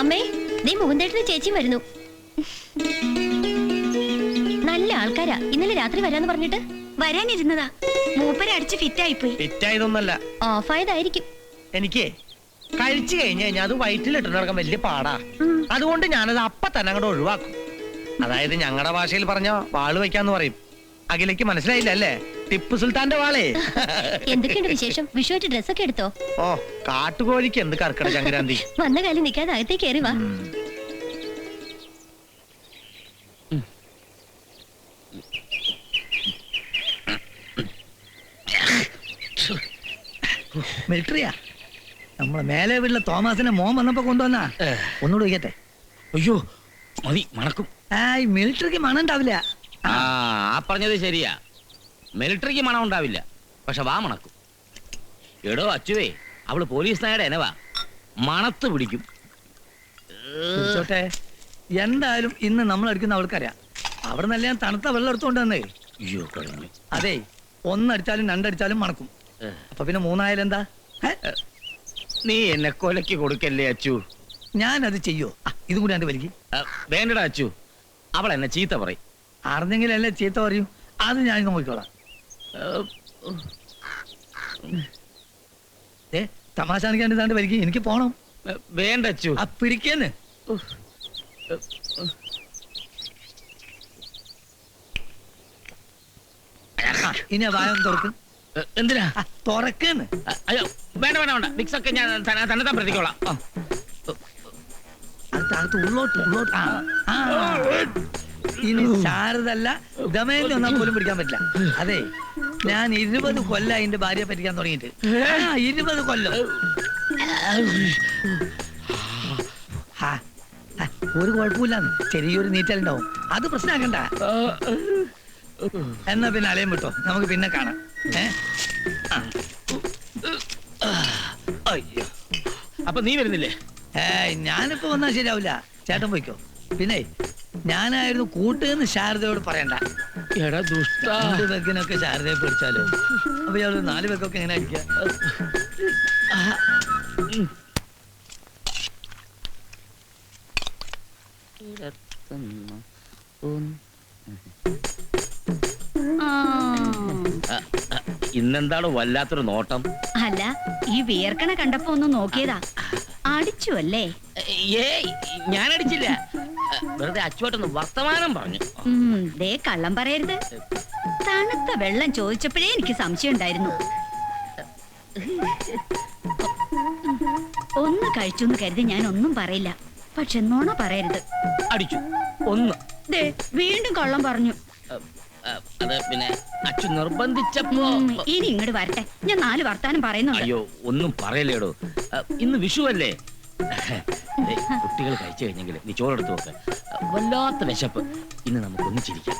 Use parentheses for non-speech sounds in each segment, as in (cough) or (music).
അമ്മേ ദേ മുകുന്ദേട്ടന് ചേച്ചിയും വരുന്നു. നല്ല ആൾക്കാരാ. ഇന്നലെ രാത്രി വരാന്ന് പറഞ്ഞിട്ട്? വരാനിരുന്നതാ. മൂപ്പരെ അടിച്ച് ഫിറ്റായി പോയി തെറ്റായതൊന്നല്ല ഓഫായതായിരിക്കും. എനിക്ക് കഴിച്ചു കഴിഞ്ഞ് കഴിഞ്ഞാൽ അത് വയറ്റിലിട്ട് നടക്കാൻ വലിയ പാടാ. അതുകൊണ്ട് ഞാനത് അപ്പ തന്നെ അങ്ങോട്ട് ഒഴിവാക്കും. അതായത് ഞങ്ങളുടെ ഭാഷയിൽ പറഞ്ഞ വാൾ വയ്ക്കാന്ന് പറയും. അഖിലേക്ക് മനസ്സിലായില്ല അല്ലേ? ടിപ്പു സുൽത്താന്റെ വാളേ. എന്തൊക്കെയുണ്ട് വിശേഷം? വിഷുവായിട്ട് ഡ്രസ്സൊക്കെ എടുത്തോ? ഓ കാട്ടുകോഴിക്ക് എന്ത് കർക്കട ചങ്കരാന്തി വന്ന കാലി നിൽക്കാതെ അകത്തേക്ക് കയറി വാ. മിലിറ്ററിയാ നമ്മളെ മേലെ വീട്ടിലെ തോമസിന്റെ മോൻ വന്നപ്പോ കൊണ്ടുവന്ന. ഒന്നുകൂടെ വയ്ക്കട്ടെ അയ്യോ മതി മണക്കും. ആ ഈ മിലിറ്ററിക്ക് മണം ഉണ്ടാവില്ല ആ ആ പറഞ്ഞത് ശരിയാ. മിലിറ്ററിക്ക് മണം ഉണ്ടാവില്ല. പക്ഷെ വാ മണക്കും. എടോ അച്ചുവേ അവൾ പോലീസ് നായുടെ എനവാ. മണത്ത് പിടിക്കും. ചോട്ടെ എന്തായാലും ഇന്ന് നമ്മൾ അടിക്കുന്ന അവൾക്കറിയാം. അവിടെ നല്ല ഞാൻ തണുത്ത വെള്ളം എടുത്തോണ്ട് വന്നേ. അയ്യോ കഴിഞ്ഞു അതെ ഒന്നടിച്ചാലും രണ്ടടിച്ചാലും മണക്കും. അപ്പൊ പിന്നെ മൂന്നായാലും എന്താ? നീ എന്നെ കൊലക്ക് കൊടുക്കല്ലേ അച്ചു? ഞാൻ അത് ചെയ്യോ ഇതും കൂടി എന്റെ വലിക്ക്. വേണ്ടടാ അച്ചു. അവൾ എന്നെ ചീത്ത പറയും. അറിഞ്ഞെങ്കിലല്ലേ ചീത്ത പറയും. അത് ഞാൻ നോക്കിക്കോളാം. തമാശ കാണിക്കാണ്ട് ഇതാണ്ട് വലിക്ക് എനിക്ക് പോണം. വേണ്ട അച്ചു. ആ പിടിക്കന്ന്. ഇനി ആ വായം തുറക്ക്. എന്തിനാ? ആ, അയ്യോ വേണ്ട വേണ്ട വേണ്ട. മിക്സ് ഒക്കെ ഞാൻ തന്നെ താൻ പ്രതിക്കോളാം. അത് താഴത്ത് ഉള്ളോട്ട് ഉള്ളോട്ട്. ആ. ഇനി ശാരദല്ല ദമയന്തി ഒന്നാ പോലും പിടിക്കാൻ പറ്റില്ല. അതെ ഞാൻ ഇരുപത് കൊല്ല അതിന്റെ ഭാര്യയെ പറ്റിക്കാൻ തുടങ്ങിയിട്ട്. ആ ഇരുപത് കൊല്ലം. ആ, ആ, ഒരു കുഴപ്പമില്ല ചെറിയൊരു നീറ്റലുണ്ടാവും. അത് പ്രശ്നമാക്കണ്ട. എന്നാ പിന്നെ അലയും വിട്ടോ? നമുക്ക് പിന്നെ കാണാം. ഏ? അയ്യോ. അപ്പൊ നീ വരുന്നില്ലേ? ഏയ് ഞാനിപ്പോ വന്നാ ശരിയാവില്ല. ചേട്ടൻ പോയിക്കോ. പിന്നെ ഞാനായിരുന്നു കൂട്ടുകെന്ന് ശാരദയോട് പറയണ്ട. എടാ ദുഷ്ട. രണ്ട് ശാരദയെ പിടിച്ചാലോ? അപ്പൊ ഞാൻ നാല് വെക്കൊക്കെ എങ്ങനെ അടിക്കുക ഇന്നെന്താണ് വല്ലാത്തൊരു നോട്ടം? അല്ല ഈ വിയർക്കണ കണ്ടപ്പോ ഒന്ന് നോക്കിയതാ. അടിച്ചു അല്ലേ? ഏയ് ഞാൻ അടിച്ചില്ല വെറുതെ അച്ചോട്ടൊന്ന് വർത്തമാനം പറഞ്ഞു. ഉം, ദേ കള്ളം പറയരുത്. തണുത്ത വെള്ളം ചോദിച്ചപ്പോഴേ എനിക്ക് സംശയം ഉണ്ടായിരുന്നു. ഒന്ന് കഴിച്ചു എന്ന് കരുതി ഞാൻ ഒന്നും പറയില്ല. പക്ഷെ നോണ പറയരുത്. അടിച്ചു. ഒന്ന്. ദേ വീണ്ടും കള്ളം പറഞ്ഞു. അത് പിന്നെ അച്ചു നിർബന്ധിച്ചപ്പോ ഉം, ഇനി ഇങ്ങോട്ട് വരട്ടെ. ഞാൻ നാല് വർത്താനം പറയുന്നുണ്ട്. അയ്യോ ഒന്നും പറയല്ലേടോ. അഹ്, ഇന്ന് വിഷു അല്ലേ കുട്ടികൾ കഴിച്ചു കഴിഞ്ഞെങ്കിൽ നീ ചോറെടുത്ത് നോക്ക്. വല്ലാത്ത വിശപ്പ്. ഇന്ന് നമുക്ക് ഒന്നിച്ചിരിക്കാം.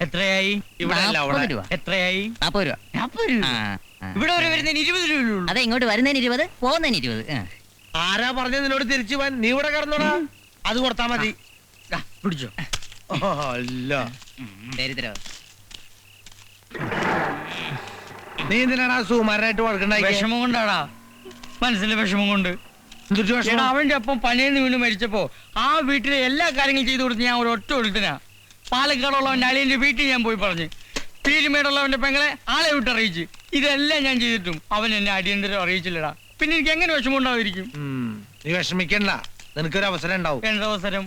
എത്രയായി? ഇവിടെ അല്ല, അവിടെ. നാപ്പത് രൂപ. എത്രയായി? നാപ്പത് രൂപ. നാപ്പത് രൂപ. ആ, ആ. ഇവിടെ വരെ വരുന്നതിന് ഇരുപത് രൂപ അതെ ഇങ്ങോട്ട് വരുന്നതിന് ഇരുപത് പോകുന്നതിന് ഇരുപത്. ആ. ആരാ പറഞ്ഞ നിന്നോട് തിരിച്ചു പോവാൻ? നീ ഇവിടെ കിടന്നോടാ. അത് കൊടുത്താ മതി. ദാ, പിടിച്ചോ. അല്ല. ദരിദ്രം നീ എന്തിനാടാ സുമാരനായിട്ട് വഴക്കുണ്ടായി വിഷമം കൊണ്ടാടാ. മനസ്സിലെ വിഷമം കൊണ്ട്. എടാ അവന്റെ ഒപ്പം പണിയെന്ന് വീണ് മരിച്ചപ്പോ ആ വീട്ടിലെ എല്ലാ കാര്യങ്ങളും ചെയ്തു കൊടുത്ത് ഞാൻ ഒരു ഒറ്റ ഒഴുത്തിനാ. പാലക്കാടുള്ളവന്റെ അളിയന്റെ വീട്ടിൽ ഞാൻ പോയി പറഞ്ഞു. പീരുമേടുള്ളവന്റെ പെങ്ങളെ ആളെ വിട്ട് അറിയിച്ച് ഇതെല്ലാം ഞാൻ ചെയ്തിട്ടും അവൻ എന്നെ അടിയന്തരം അറിയിച്ചില്ലടാ. പിന്നെ എനിക്ക് എങ്ങനെ വിഷമം ഉണ്ടാവുമായിരിക്കും നീ വിഷമിക്കണ്ട. നിനക്കൊരു അവസരം. ഉണ്ടാവും എന്തവസരം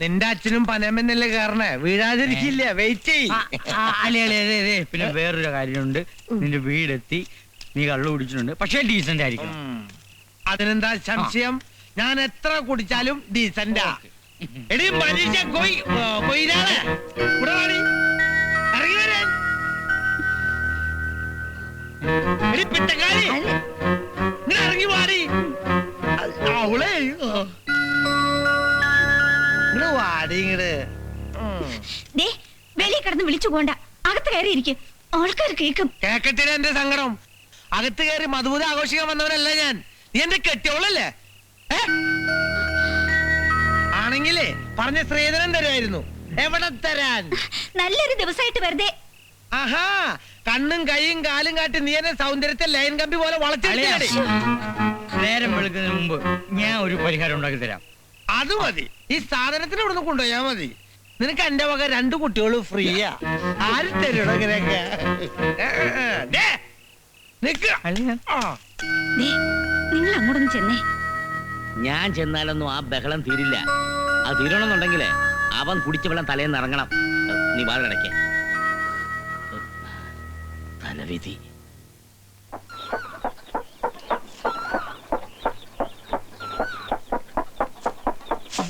നിന്റെ അച്ഛനും പനമെന്നല്ലേ കാരണേ വീഴാതിരിക്കില്ല. വെയിറ്റ് ചെയ് ആ, ആ, അല്ലേ, അല്ലേ, അല്ലേ, അല്ലേ. പിന്നെ വേറൊരു കാര്യമുണ്ട്. നിന്റെ വീടെത്തി. നീ കള്ളു കുടിച്ചിട്ടുണ്ട്. പക്ഷേ ഡീസന്റ് ആയിരിക്കും ഉം. അതിനെന്താ സംശയം? ഞാൻ എത്ര കുടിച്ചാലും ഡീസന്റാ എടി മനുഷ്യ കൊയ് ആ, കൊയ്യാളെ ഇവിടെ വാടി. ഇറങ്ങി വരാൻ. എടി പിട്ടക്കാരി. ഇറങ്ങി വാടി. അവളെ. വാടി ഇങ്ങട്. ദേ വെളിയിൽ കിടന്ന് വിളിച്ചു പോണ്ട. അകത്ത് കയറി ഇരിക്കും. ആൾക്കാർ കേൾക്കും കേക്കട്ടെ എന്റെ സങ്കടം. അകത്ത് കയറി മധുബൂത ആഘോഷിക്കാൻ വന്നവനല്ല ഞാൻ. നീ എന്റെ കെട്ടിയോളല്ലേ? ആണെങ്കിലേ പറഞ്ഞ ശ്രീധരൻ തരായിരുന്നു എവിടെ തരാൻ? നല്ലൊരു ദിവസമായിട്ട് വെറുതെ ആഹാ കണ്ണും കൈയും കാലും കാട്ടി നീ എന്നെ സൗന്ദര്യത്തെ ലൈൻ കമ്പി പോലെ വളച്ചെടുത്തേ നേരം വെളുക്കുന്നതിന് മുമ്പ് ഞാൻ ഒരു പരിഹാരം ഉണ്ടാക്കി തരാം. അത് മതി. ഈ സാധനത്തിന് ഇവിടുന്ന് കൊണ്ടുപോയാ മതി. നിനക്ക് എന്റെ വക രണ്ടു കുട്ടികളും ഫ്രീയാ. ആര് തരണോ ഇങ്ങനെയൊക്കെ. നിങ്ങൾ അങ്ങോട്ടൊന്ന് ചെന്നേ. ഞാൻ ചെന്നാലൊന്നും ആ ബഹളം തീരില്ല. അത് തീരണമെന്നുണ്ടെങ്കിലേ അവൻ കുടിച്ച വെള്ളം തലേന്ന് ഇറങ്ങണം. നീ വാതിലടയ്ക്ക. തലവിധി ആ,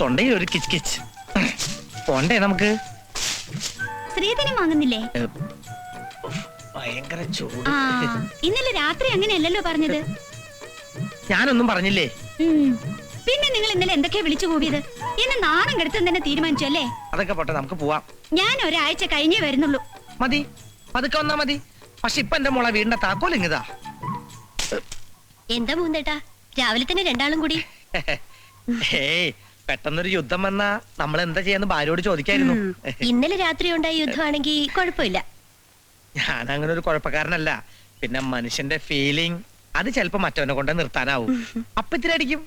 തൊണ്ടയിൽ ഒരു കിച്ച് കിച്ച്. പോണ്ടേ നമുക്ക്? വാങ്ങുന്നില്ലേ? ഭയങ്കര ചൂട്. ആ ഇന്നലെ രാത്രി അങ്ങനെയല്ലല്ലോ പറഞ്ഞത്. ഞാനൊന്നും പറഞ്ഞില്ലേ? ഉം. പിന്നെ നിങ്ങൾ ഇന്നലെ എന്തൊക്കെയാ വിളിച്ചു കൂവിയത്? എന്നെ നാണം കെടുത്താൻ തന്നെ തീരുമാനിച്ചു അല്ലേ? അതൊക്കെ പോട്ടെ നമുക്ക് പോവാം. ഞാൻ ഒരാഴ്ച കഴിഞ്ഞേ വരുന്നുള്ളൂ. മതി. പതുക്കെ വന്നാ മതി. പക്ഷെ ഇപ്പൊ എന്റെ മോളെ വീടിന്റെ താക്കോൽ ഇങ്ങതാ എന്താ മൂന്നേട്ടാ രാവിലെ തന്നെ രണ്ടാളും കൂടി. (laughs) പെട്ടെന്നൊരു യുദ്ധം വന്നാ നമ്മൾ എന്താ ചെയ്യാന്ന് ഭാര്യയോട് ചോദിക്കായിരുന്നു. ഇന്നലെ രാത്രി ഉണ്ടായ യുദ്ധമാണെങ്കിൽ കുഴപ്പമില്ല. ഞാൻ അങ്ങനെ ഒരു കുഴപ്പക്കാരനല്ല. പിന്നെ മനുഷ്യന്റെ ഫീലിംഗ് അത് ചിലപ്പോ മറ്റവനെ കൊണ്ട് നിർത്താനാവും. അപ്പൊ അടിക്കും.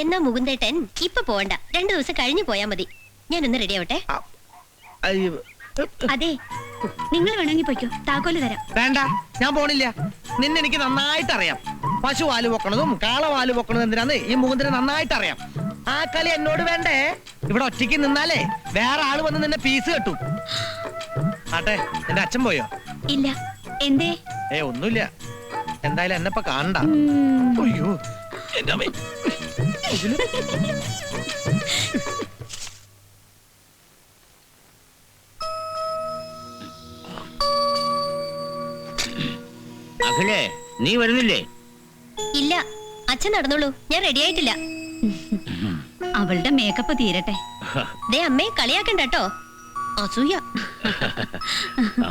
എന്നാ മുകുന്ദേട്ടൻ ഇപ്പൊ പോണ്ട. രണ്ടു ദിവസം കഴിഞ്ഞു പോയാ മതി. ഞാനൊന്ന് റെഡി ആവട്ടെ. അതെ. നിങ്ങൾ വേണമെങ്കിൽ പൊയ്ക്കോ. താക്കോൽ തരാം. വേണ്ട ഞാൻ പോണില്ല. നിന്നെ എനിക്ക് നന്നായിട്ട് അറിയാം. പശു വാൽ പൊക്കണതും കാള വാൽ പൊക്കണതും എന്തിനാന്ന് ഈ മുകുന്ദനെ നന്നായിട്ട് അറിയാം. ആ കളി എന്നോട് വേണ്ടേ? ഇവിടെ ഒറ്റയ്ക്ക് നിന്നാലേ വേറെ ആൾ വന്ന് നിന്നെ പീസ് കെട്ടും. ആട്ടെ എന്റെ അച്ഛൻ പോയോ? ഇല്ല. എന്തേ? ഏ ഒന്നുമില്ല. എന്തായാലും എന്നെ ഇപ്പൊ കാണണ്ട. ഉം. അയ്യോ എന്റെ അമ്മേ. (laughs) അഖിലേ നീ വരുന്നില്ലേ? ഇല്ല അച്ഛൻ നടന്നോളൂ ഞാൻ റെഡി ആയിട്ടില്ല. അവളുടെ മേക്കപ്പ് തീരട്ടെ. ദേ അമ്മേ കളിയാക്കണ്ട കേട്ടോ അസൂയ. ആ,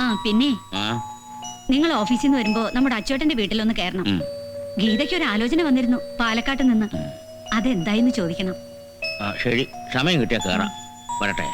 ആ. പിന്നെ നിങ്ങൾ ഓഫീസിൽ നിന്ന് വരുമ്പോ നമ്മുടെ അച്ചോട്ടന്റെ വീട്ടിലൊന്ന് കയറണം. ഗീതയ്ക്ക് ഒരു ആലോചന വന്നിരുന്നു പാലക്കാട്ട് നിന്ന്. അതെന്തായിന്ന് ചോദിക്കണം. ശരി സമയം കിട്ടിയാ കേറാം. വരട്ടെ.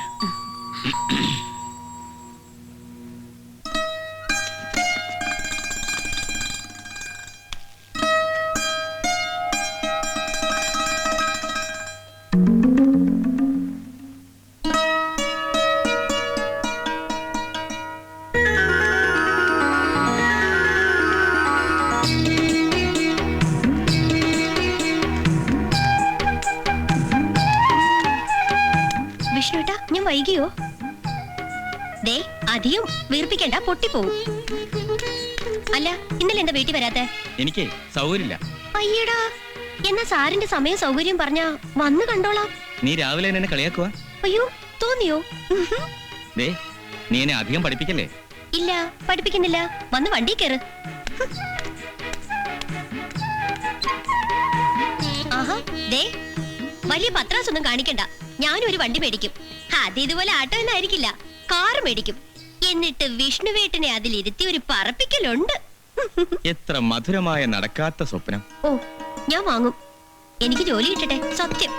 വീർപ്പിക്കണ്ട പൊട്ടിപ്പോവും. അല്ല ഇന്നലെ എന്താ വീട്ടിൽ വരാത്തെ? എനിക്ക് സൗകര്യമില്ല. അയ്യടാ എന്നാ സാറിന്റെ സമയം സൗകര്യം പറഞ്ഞ വന്ന് കണ്ടോളാം. നീ രാവിലെ എന്നെ കളിയാക്കുക അയ്യോ തോന്നിയോ? ദേ നീ എന്നെ അധികം പഠിപ്പിക്കല്ലേ? ഇല്ല പഠിപ്പിക്കുന്നില്ല. വന്ന് വണ്ടി കയറ്. ആഹാ ദേ വലിയ പത്രാസൊന്നും കാണിക്കണ്ട. ഞാനും ഒരു വണ്ടി മേടിക്കും. അത് ഇതുപോലെ ആട്ടോ എന്നായിരിക്കില്ല. കാറ് മേടിക്കും. എന്നിട്ട് വിഷ്ണുവേട്ടനെ അതിലിരുത്തി ഒരു പറപ്പിക്കലുണ്ട്. എത്ര മധുരമായ നടക്കാത്ത സ്വപ്നം. ഓ ഞാൻ വാങ്ങും. എനിക്ക് ജോലി കിട്ടട്ടെ സത്യം.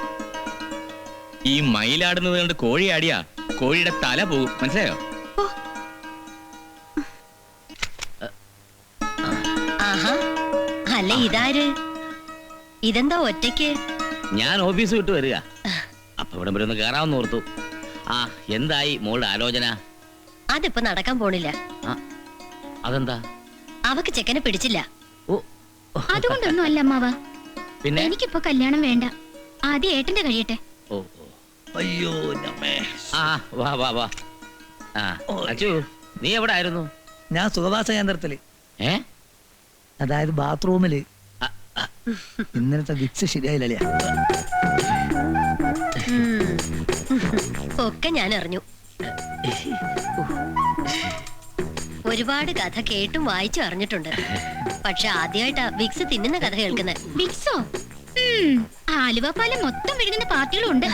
ഈ മയിലാടുന്നത് കൊണ്ട് കോഴി ആടിയാ കോഴിയുടെ തല പോകും. മനസ്സിലായോ. ആഹാ അല്ല ഇതാര്? ഇതെന്താ ഒറ്റയ്ക്ക്? ഞാൻ ഓഫീസ് വിട്ട് വരിക. അപ്പൊ ഇവിടെ വരെ ഒന്ന് കയറാമെന്ന് ഓർത്തു. ആ എന്തായി മോളുടെ ആലോചന? അതിപ്പോ നടക്കാൻ പോണില്ല. ആ, അതെന്താ? അവക്ക് ചെക്കനെ പിടിച്ചില്ല. അതുകൊണ്ടൊന്നും അല്ല അമ്മാവ. പിന്നെ? എനിക്കിപ്പോ കല്യാണം വേണ്ട. ആദ്യം ഏട്ടന്റെ കഴിയട്ടെ. അയ്യോ ആ വാ വാ വാ. ആ അച്ചു നീ എവിടെ ആയിരുന്നു ഞാൻ സുഖവാസ കേന്ദ്രത്തിൽ. ഏ? അതായത് ബാത്റൂമിൽ. ഇന്നലത്തെ വിക്സ് ശരിയായില്ല. ഒക്കെ ഞാൻ അറിഞ്ഞു ഒരുപാട് കഥ കേട്ടും വായിച്ചു അറിഞ്ഞിട്ടുണ്ട്. പക്ഷെ ആദ്യമായിട്ടാ വിക്സ് തിന്നുന്ന കഥ കേൾക്കുന്നത് വിക്സോ? ആലുവ പാലം മൊത്തം വിഴുങ്ങുന്ന പാർട്ടികളും ഉണ്ട്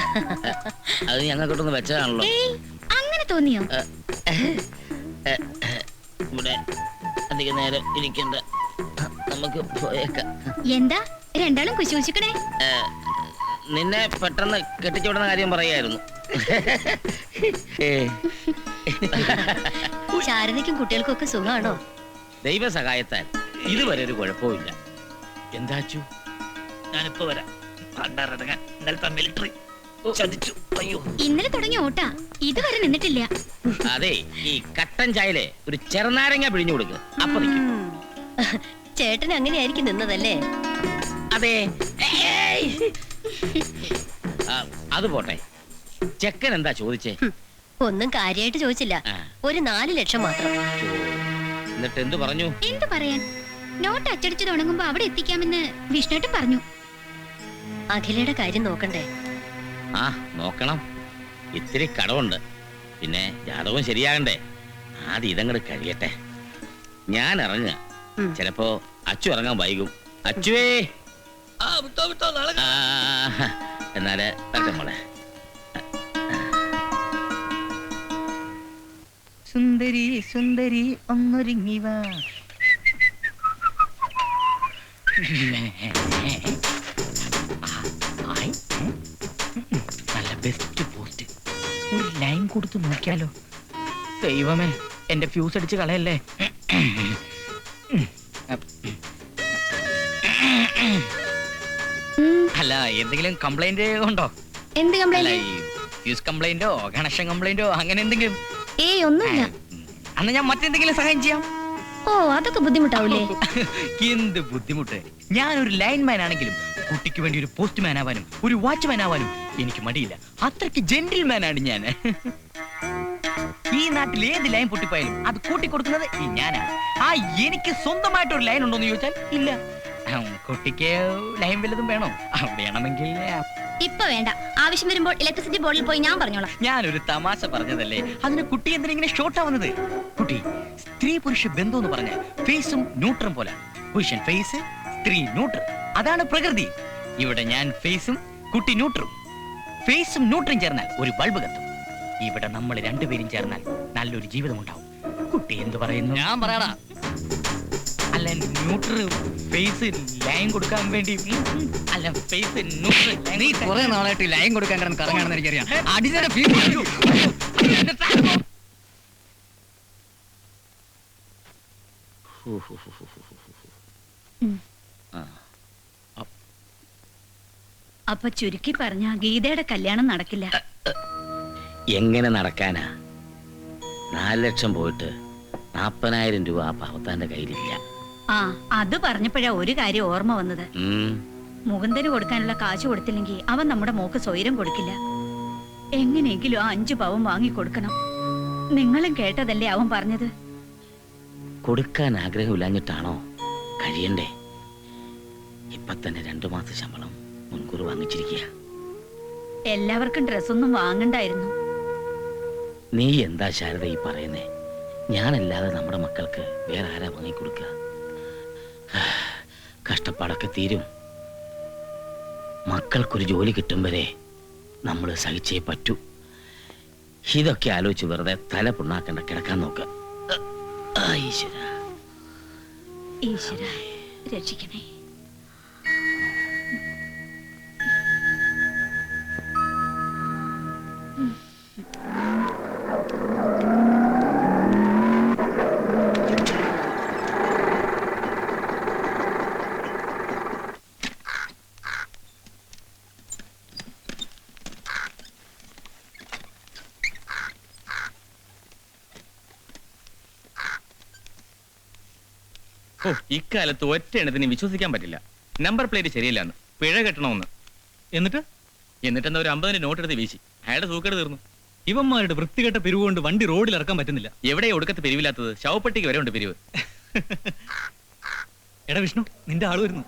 അത് ഞങ്ങൾക്കൊട്ടൊന്ന് വെച്ചതാണല്ലോ. അങ്ങനെ തോന്നിയോ? ഇവിടെ അധികം നേരം ഇരിക്കണ്ട. നമുക്ക് പോയേക്കാം. എന്താ? രണ്ടാളും കുശുകുശുക്കണേ ഏ, നിന്നെ പെട്ടെന്ന് കെട്ടിച്ചുവിടുന്ന കാര്യം പറയായിരുന്നു. ശാരദയ്ക്കും കുട്ടികൾക്കും ഒക്കെ സുഖമാണോ? ദൈവ സഹായത്താൽ ഇതുവരെ ഒരു കുഴപ്പമില്ല എന്താച്ചു ഞാനിപ്പോ വരാം. പണ്ടാറടങ്ങാൻ ഇന്നലത്തെ മിലിറ്ററി ചതിച്ചു. അയ്യോ. ഇന്നലെ തുടങ്ങിയ ഓട്ടാ. ഇതുവരെ നിന്നിട്ടില്ല. അതെ ഈ കട്ടൻ ചായയിലെ ഒരു ചെറുനാരങ്ങ പിഴിഞ്ഞു കൊടുക്കുക അപ്പൊ നിൽക്കും. ചേട്ടൻ അങ്ങനെയായിരിക്കും നിന്നതല്ലേ? അതെ. ഏയ്. ആ, അത് പോട്ടെ. ചെക്കൻ എന്താ ചോദിച്ചേ ഒന്നും കാര്യായിട്ട് ചോദിച്ചില്ല. ആ. ഒരു നാല് ലക്ഷം മാത്രം. എന്നിട്ട് എന്ത് പറഞ്ഞു? എന്ത് പറയാൻ? നോട്ട് അച്ചടിച്ചു തുടങ്ങുമ്പോ അവിടെ എത്തിക്കാമെന്ന് വിഷ്ണുട്ടും പറഞ്ഞു. അഖിലയുടെ കാര്യം നോക്കണ്ടേ? ആ നോക്കണം. ഇത്തിരി കടവുണ്ട്. പിന്നെ ജാതകവും ശരിയാകണ്ടേ. ആദ്യം ഇതങ്ങട് കഴിയട്ടെ. ഞാൻ ഇറങ്ങുക. ഉം. ചിലപ്പോ അച്ചു ഇറങ്ങാൻ വൈകും. അച്ചുവേ! ആ വിട്ടോ വിട്ടോ നാളെ ആ, എന്നാൽ മോളെ. സുന്ദരി സുന്ദരി ഒന്നൊരുങ്ങി വാ. നല്ല ബെസ്റ്റ് പോസ്റ്റ് ഒരു ലൈൻ കൊടുത്ത് നോക്കിയാലോ? ദൈവമേ എന്റെ ഫ്യൂസ് അടിച്ച് കളയല്ലേ? അല്ല എന്തെങ്കിലും കംപ്ലൈന്റ് ഉണ്ടോ? എന്ത് കംപ്ലൈന്റ് ഫ്യൂസ് കംപ്ലൈന്റോ കണക്ഷൻ കംപ്ലൈന്റോ അങ്ങനെ എന്തെങ്കിലും? ഏയ് ഒന്നുമില്ല. അന്ന് ഞാൻ മറ്റെന്തെങ്കിലും സഹായം ചെയ്യാം? ഓ അതൊക്കെ ബുദ്ധിമുട്ടാവൂലേ? (laughs) എന്ത് ബുദ്ധിമുട്ട്? ഞാൻ ഒരു ലൈൻമാൻ ആണെങ്കിലും കുട്ടിക്ക് വേണ്ടി ഒരു പോസ്റ്റ്മാൻ ആവാനും ഒരു വാച്ച്മാൻ ആവാനും എനിക്ക് മടിയില്ല. അത്രയ്ക്ക് ജെന്റിൽമാൻ ആണ് ഞാൻ. ഈ നാട്ടിൽ ഏത് ലൈൻ പൊട്ടിപ്പോയാലും അത് കൂട്ടി കൊടുക്കുന്നത് ഈ ഞാനാണ്. ആ എനിക്ക് സ്വന്തമായിട്ട് ഒരു ലൈൻ ഉണ്ടോ എന്ന് ചോദിച്ചാൽ ഇല്ല. ഉം, കുട്ടിക്ക് ലൈൻ വല്ലതും വേണോ? ആ, വേണമെങ്കിൽ ഇപ്പൊ വേണ്ട. ആവശ്യം വരുമ്പോൾ ഇലക്ട്രിസിറ്റി ബോർഡിൽ പോയി ഞാൻ പറഞ്ഞോളാം. ഞാനൊരു തമാശ പറഞ്ഞതല്ലേ? അതിന് കുട്ടി എന്തിനാ ഇങ്ങനെ ഷോർട്ട് ആവുന്നത്? കുട്ടി സ്ത്രീ പുരുഷ ബന്ധം എന്ന് പറഞ്ഞ ഫേസും ന്യൂട്രും പോലെ. പുരുഷൻ ഫേസ് സ്ത്രീ ന്യൂട്ര അതാണ് പ്രകൃതി. ഇവിടെ ഞാൻ ഫേസും കുട്ടി ന്യൂട്രും ഫേസും ന്യൂട്രും ചേർന്നാൽ ഒരു ബൾബ് കത്തും. ഇവിടെ നമ്മൾ രണ്ടുപേരും ചേർന്നാൽ നല്ലൊരു ജീവിതം ഉണ്ടാവും കുട്ടി എന്ത് പറയുന്നു? ഞാൻ പറയടാ. അല്ല ന്യൂട്രൽ ഫേസ് ലൈൻ കൊടുക്കാൻ വേണ്ടി. അല്ല ഫേസ് ന്യൂട്രൽ നീ കുറെ നാളായിട്ട് ലൈൻ കൊടുക്കാൻ കിടന്ന് കറങ്ങാണെന്ന് എനിക്കറിയാം. അടിച്ചേരെ അപ്പൊ ചുരുക്കി പറഞ്ഞ ഗീതയുടെ കല്യാണം നടക്കില്ല. എങ്ങനെ നടക്കാനാ? നാല് ലക്ഷം പോയിട്ട് നാപ്പതിനായിരം രൂപ ആ പാവത്താന്റെ കയ്യിലില്ല. ആ അത് പറഞ്ഞപ്പോഴാ ഒരു കാര്യം ഓർമ്മ വന്നത്. മുകുന്ദന് കൊടുക്കാനുള്ള കാശ് കൊടുത്തില്ലെങ്കിൽ അവൻ നമ്മുടെ മോക്ക് സ്വൈരം കൊടുക്കില്ല. എങ്ങനെയെങ്കിലും ആ അഞ്ചു പവൻ വാങ്ങി കൊടുക്കണം. നിങ്ങളും കേട്ടതല്ലേ അവൻ പറഞ്ഞത്? കൊടുക്കാൻ ആഗ്രഹമില്ലാഞ്ഞിട്ടാണോ കഴിയണ്ടേ? ഇപ്പൊ തന്നെ രണ്ടു മാസം ശമ്പളം മുൻകൂർ വാങ്ങിച്ചിരിക്കുക. എല്ലാവർക്കും ഡ്രസ്സൊന്നും വാങ്ങണ്ടായിരുന്നു. നീ എന്താ ശാരദ ഈ പറയുന്നേ? ഞാനല്ലാതെ നമ്മുടെ മക്കൾക്ക് വേറെ ആരാ വാങ്ങിക്കൊടുക്കുക? കഷ്ടപ്പാടൊക്കെ തീരും. മക്കൾക്കൊരു ജോലി കിട്ടും വരെ നമ്മൾ സഹിച്ചേ പറ്റൂ. ഇതൊക്കെ ആലോചിച്ച് വെറുതെ തല പുണ്ണാക്കണ്ട കിടക്കാൻ നോക്ക്. ഈശ്വര. ഈശ്വരാ രക്ഷിക്കണേ. ഇക്കാലത്ത് ഒറ്റ എണ്ണത്തിന് വിശ്വസിക്കാൻ പറ്റില്ല. നമ്പർ പ്ലേറ്റ് ശരിയല്ലാന്ന്. പിഴ കെട്ടണമെന്ന്. എന്നിട്ട്? എന്നിട്ട് എന്താ ഒരു അമ്പതിന്റെ നോട്ട് എടുത്ത് വീശി. അയാളുടെ സൂക്കേട് തീർന്നു. ഇവന്മാരുടെ വൃത്തികെട്ട പിരിവ് കൊണ്ട് വണ്ടി റോഡിൽ ഇറക്കാൻ പറ്റുന്നില്ല. എവിടെ ഒടുക്കത്ത് പിരിവില്ലാത്തത്? ശവപ്പെട്ടിക്ക് വരെ ഉണ്ട് പിരിവ്. എടാ വിഷ്ണു നിന്റെ ആൾ വരുന്നു.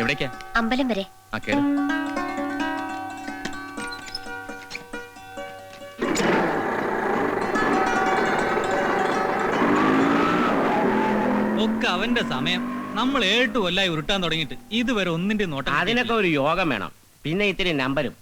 എവിടേക്കാ? അമ്പലം വരെ. ആ കേറ് ഒക്കെ അവന്റെ സമയം. നമ്മൾ ഏട്ട് കൊല്ലായി ഉരുട്ടാൻ തുടങ്ങിയിട്ട് ഇതുവരെ ഒന്നിന്റെ നോട്ടം അതിനൊക്കെ ഒരു യോഗം വേണം. പിന്നെ ഇത്തിരി നമ്പരും.